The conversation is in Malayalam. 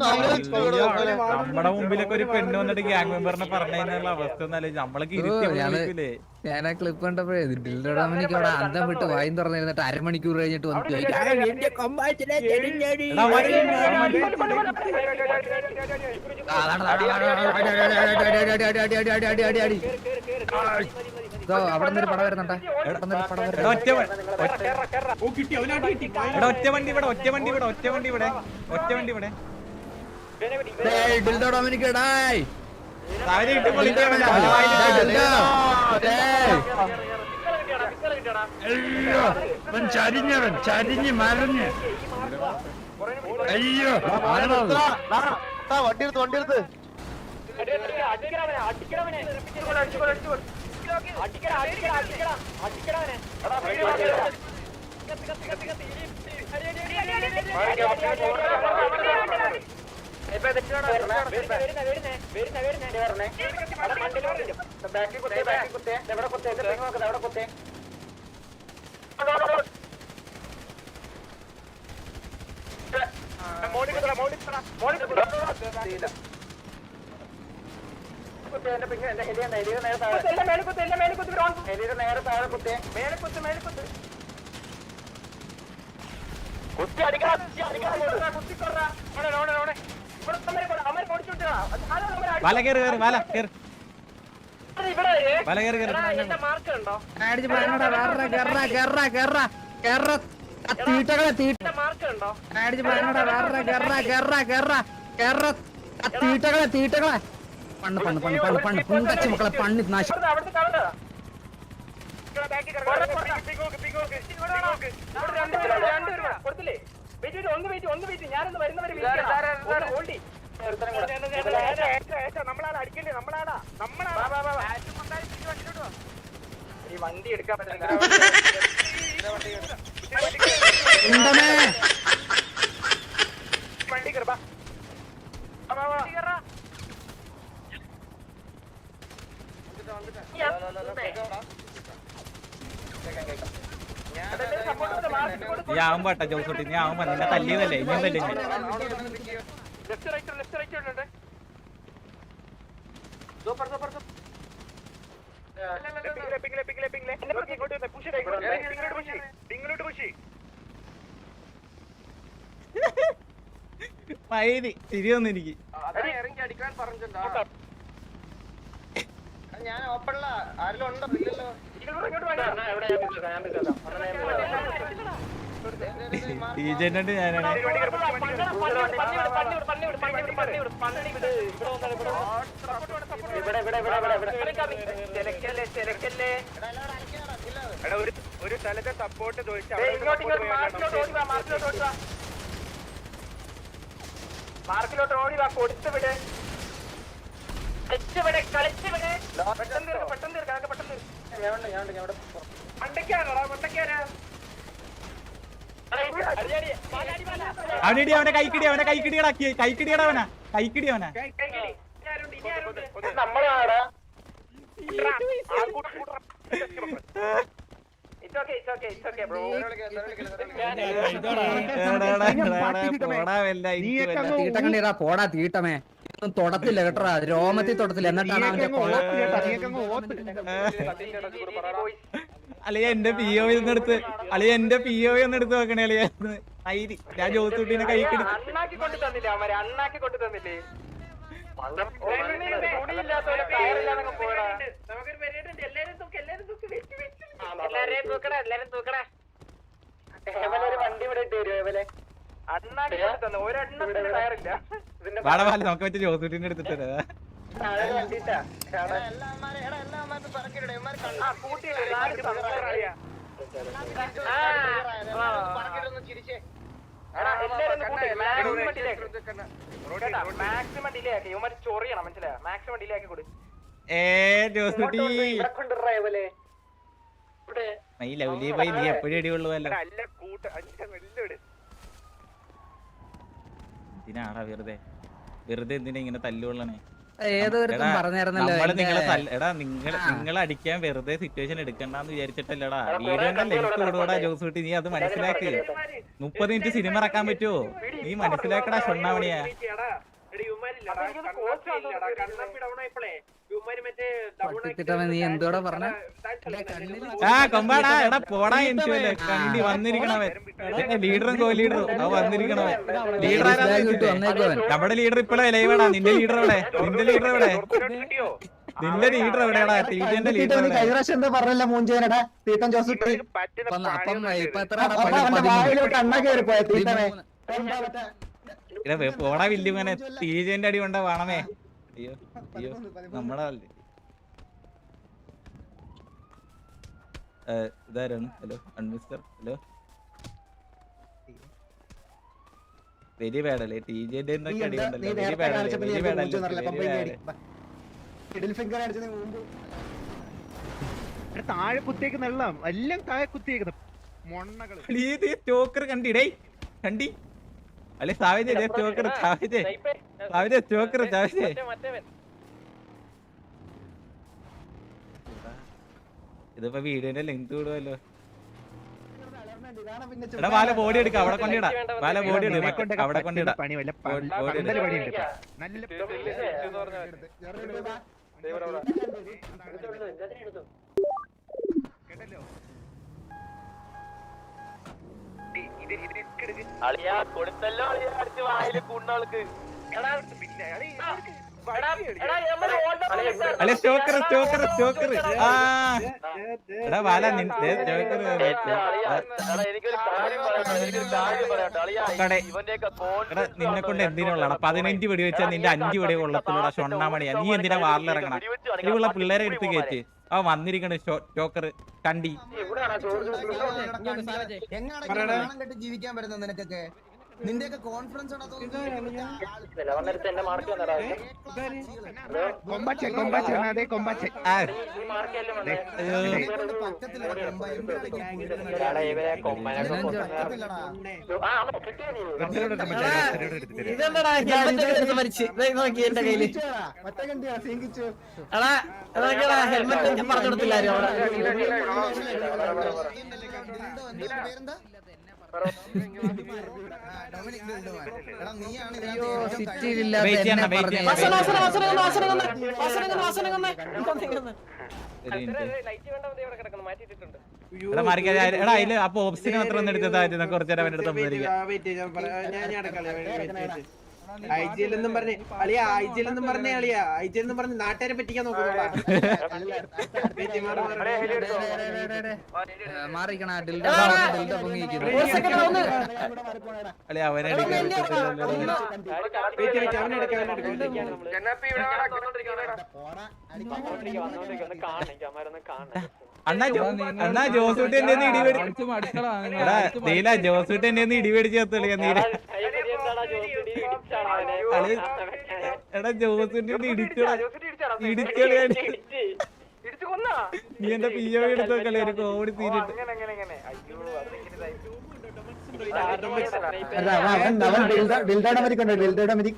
നമ്മുടെ മുമ്പിലൊക്കെ ഒരു പെണ്ണ് വന്നിട്ട് ഗ്യാങ് മെമ്പറിനെ പറഞ്ഞുള്ള അവസ്ഥ ഒന്നല്ലേ ഞാൻ ആ ക്ലിപ്പ് കണ്ടപ്പോഴേ അന്തം വിട്ട് വായും തുറന്നിരുന്നിട്ട് അരമണിക്കൂർ കഴിഞ്ഞിട്ട് വന്നു അവിടെ നിന്നൊരു പടം വരുന്നുണ്ടോ ഒറ്റ വണ്ടി ഇവിടെ ഒറ്റ വണ്ടി ഇവിടെ ഒറ്റ വണ്ടി ഇവിടെ ഒറ്റ വണ്ടി ഇവിടെ ഡിൽഡോ ഡൊമിനിക് ഡായ് ചരിഞ്ഞവൻ ചരിഞ്ഞ് മരഞ്ഞ് അയ്യോ വണ്ടി എടുത്ത് വണ്ടി എടുത്ത് അടിക്കടാ. നേരെ താഴെ. കുത്തേ മേലെ കുത്ത് മേലെ കുത്ത് കുത്തി. അടിക്കാം കുത്തി അടിക്കാം കുത്തി. കൊറ ഓണേ ഓണേ വല കേറി കേറി വല കേറി. വല കേറി കേറി തീട്ടകളെ തീട്ടകളെ തീട്ടകളെ പണ്ണ് പണ്ണ് പണ്ണ് പണ്ണ് പണ്ണ് കുണ്ടച്ച മക്കളെ പണ്ണി നാശം. കൊടുത്തില്ലേ? വെയിറ്റ് ഒന്ന് വെയിറ്റ് ഒന്ന് വെയിറ്റ് ഞാനൊന്ന് വരുന്നവരെ നമ്മളാടാ അടിക്കല്ലേ നമ്മളാടാ നമ്മളാടാ ഈ വണ്ടി എടുക്കാൻ പറ്റില്ല. വണ്ടി കൃപ കേൾക്കാം കേൾക്കാം നീ ആവും പാട്ടാ ജോസോട്ടി നീ ആവും പറഞ്ഞ തല്ലിയതല്ലേ? ഇനിയും തല്ലി മൈരി തിരി വന്നു എനിക്ക്. ഇറങ്ങി അടിക്കാൻ പറഞ്ഞിട്ടുണ്ടോ ഞാൻ ഓപ്പണില്ല ആരെങ്കിലും ഉണ്ടോ? ഇല്ലല്ലോ. ടീച്ചറിനോട് ഞാനാണ് ഒരു സ്ഥലത്തെ സപ്പോർട്ട് മാർക്കിലോട്ട് ഓടി വാ കൊടുത്ത് വിട്. കളിച്ച് വിട് വിട്. പെട്ടെന്ന് തീർക്ക് പെട്ടെന്ന് തീർക്ക് പെട്ടെന്ന് അവനിടി അവനെ കൈക്കിടി അവനെ കൈക്കിടികളാക്കി കൈക്കിടിയടാ അവനാ കൈക്കിടി അവനാ പോടാ തീട്ടമേ ഒന്നും തൊടത്തില്ല കേട്ടോ രോമത്തിൽ തൊടത്തില്ല. എന്നിട്ടാണ് അവന്റെ കൊള അളിയ എന്റെ പി ഒ എടുത്ത്. അളിയ എന്റെ പി ഒ ഒന്ന് എടുത്ത് നോക്കണേ അളിയ. ഐരി ഞാൻ ജോസൂട്ടിനെ കൈക്കിടി അണ്ണാക്കി കൊണ്ടു തന്നില്ലേ അവരെ അണ്ണാക്കി കൊണ്ട് തന്നില്ലേ? എല്ലാരെയും തൂക്കടാ എല്ലാരും തൂക്കടാ. ഒരു വണ്ടി ഇവിടെ ഇട്ട് തരുമോ വാടവാല നമുക്ക് പറ്റിയ ജോസൂട്ടിന്റെ അടുത്തിട്ട് മാക്സിമം ഡിലേ ആക്കി. ഇവന്മാർ മാക്സിമം ഡിലേ ആക്കി. കൊടു. ഏ ജോസൂട്ടി ഇവിടെ എന്തിനാടാ വെറുതെ? വെറുതെ എന്തിനാ ഇങ്ങനെ തല്ലുകൊള്ളണേ? നിങ്ങളെ അടിക്കാൻ വെറുതെ സിറ്റുവേഷൻ എടുക്കണ്ടെന്ന് വിചാരിച്ചിട്ടല്ലടാ. വീഡിയോന്നല്ലേ എനിക്ക് കൊടുക്കടാ ജോസ് കുട്ടി നീ അത് മനസ്സിലാക്ക്. മുപ്പത് മിനിറ്റ് സിനിമ ഇറക്കാൻ പറ്റുമോ നീ മനസ്സിലാക്കടാ ഷൊണ്ണാവണിയാ. ആ കൊമ്പാടാ എടാ പോടാ എനിക്ക് കണ്ടി വന്നിരിക്കണവൻ. ലീഡറും കോ ലീഡറും ആ വന്നിരിക്കണവൻ. ലീഡർ നമ്മുടെ ലീഡർ ഇപ്പഴാ ലൈവാടാ. നിന്റെ ലീഡർ എവിടെ? നിന്റെ ലീഡർ എവിടെ? നിന്റെ ലീഡർ എവിടെയാടാ? തീറ്റന്റെ ലീഡർ കൈവശം എന്താ പറഞ്ഞല്ല മൂഞ്ചേനടാ തീത്തൻ ജോസ് ഇട്ട്. അപ്പം അപ്പം ഇപ്പൊ എത്ര അപ്പൊ അവന്റെ വായിലോട്ട് അണ്ണ കയറിപ്പോയ തീട്ടനെ ഇതാ പോടാ വില്ലുമനെ ടീജന്റെ അടി കൊണ്ട വേണമേ. അയ്യോ അല്ലേ? ഇതാരാണ്? ഹലോ അൺമിസ്റ്റർ ഹലോ. വെരി ബാഡ് ടി വെരി വെരി മിഡിൽ ഫിംഗർ മുമ്പ്. താഴെ കുത്തിയേക്കുന്ന എല്ലാം എല്ലാം താഴെ കുത്തിയേക്കുന്ന മൊണ്ണകൾ. സ്റ്റോക്കർ കണ്ടിടേ കണ്ടി. അല്ലെ സാവിജെ സ്റ്റോക്കർ സാവിജെ സാവിജെ സ്റ്റോക്കർ സാവിജെ ഇതിപ്പോ വീഡിയോന്റെ ലെങ്ത് കൂടുമല്ലോ പിന്നെ എടാ വാല ബോഡി എടുക്ക അവിടെ കൊണ്ടിടാ വാല ബോഡി എടുക്ക അവിടെ കൊണ്ടിടാ പണി വല്ല. പണിയുണ്ട്. നല്ല അളിയാ കൊടുത്തല്ലോ അളിയാ അടിച്ച് വായിൽ കുണ്ണാൾക്ക് പിന്നെ അടി അല്ലെ സ്റ്റോക്കർ സ്റ്റോക്കർ സ്റ്റോക്കർ ആ നിന്റെ സ്റ്റോക്കർ എടാ നിന്നെ കൊണ്ട് എന്തിനുള്ളതാണ് പതിനഞ്ച് വെടി വെച്ചാൽ നിന്റെ അഞ്ച് വെടി കൊള്ളത്തിലൂടെ ഷൊണ്ണാമണിയാ നീ എന്തിനാ വാറിലിറങ്ങണം ഇനിയുള്ള പിള്ളേരെ എടുത്ത് കയറ്റ് ആ വന്നിരിക്കണ് സ്റ്റോക്കർ കണ്ടി. ജീവിക്കാൻ പറ്റുന്ന നിനക്കൊക്കെ? നിന്റെയൊക്കെ കോൺഫിഡൻസ് എന്നെ മാർക്ക് തന്നടാ കൊമ്പാച്ചൻ കൊമ്പാച്ചൻ അതെ കൊമ്പാച്ചൻ ആ പറ്റത്തില്ലടാ ഇവരെ കൊമ്മനൊക്കെ ആ അമ്മ കിട്ടിയ നീ ഒരുത്തരോട് എടുത്ത് മച്ചാ, ഒരുത്തരോട് ഇതെന്താടാ ഹെൽമെറ്റ് പറഞ്ഞു കൊടുത്തില്ല ആരും അവിടെ. എടാ അതിൽ അപ്പൊ ഓപ്സിന് മാത്രം ഒന്ന് എടുത്താൽ കുറച്ചു നേരം അവന്റെ അടുത്ത് സംസാരിക്കാം ഐജിഎൽ എന്നും പറഞ്ഞ് അളിയ ഐജിഎൽ എന്നും പറഞ്ഞേ അളിയ എന്നും പറഞ്ഞ് നാട്ടുകാരെ പറ്റിക്കാൻ മാറിക്കണ അവനെ. അണ്ണാ ജോ- അണ്ണാ ജോസൂട്ടി എന്റെ നീല ജോസൂട്ട് എന്റെ നീല. എടാ ജോസിന്റെ നീ എന്റെ പി ഒ എടുത്ത് ഒരു കോവിഡ് തീരിട്ട് അങ്ങനെ അങ്ങനെ അങ്ങനെ. അയ്യോ അതിങ്ങനെ എടാ, അവൻ ഡിൽഡ- ഡിൽഡയുടെ മരി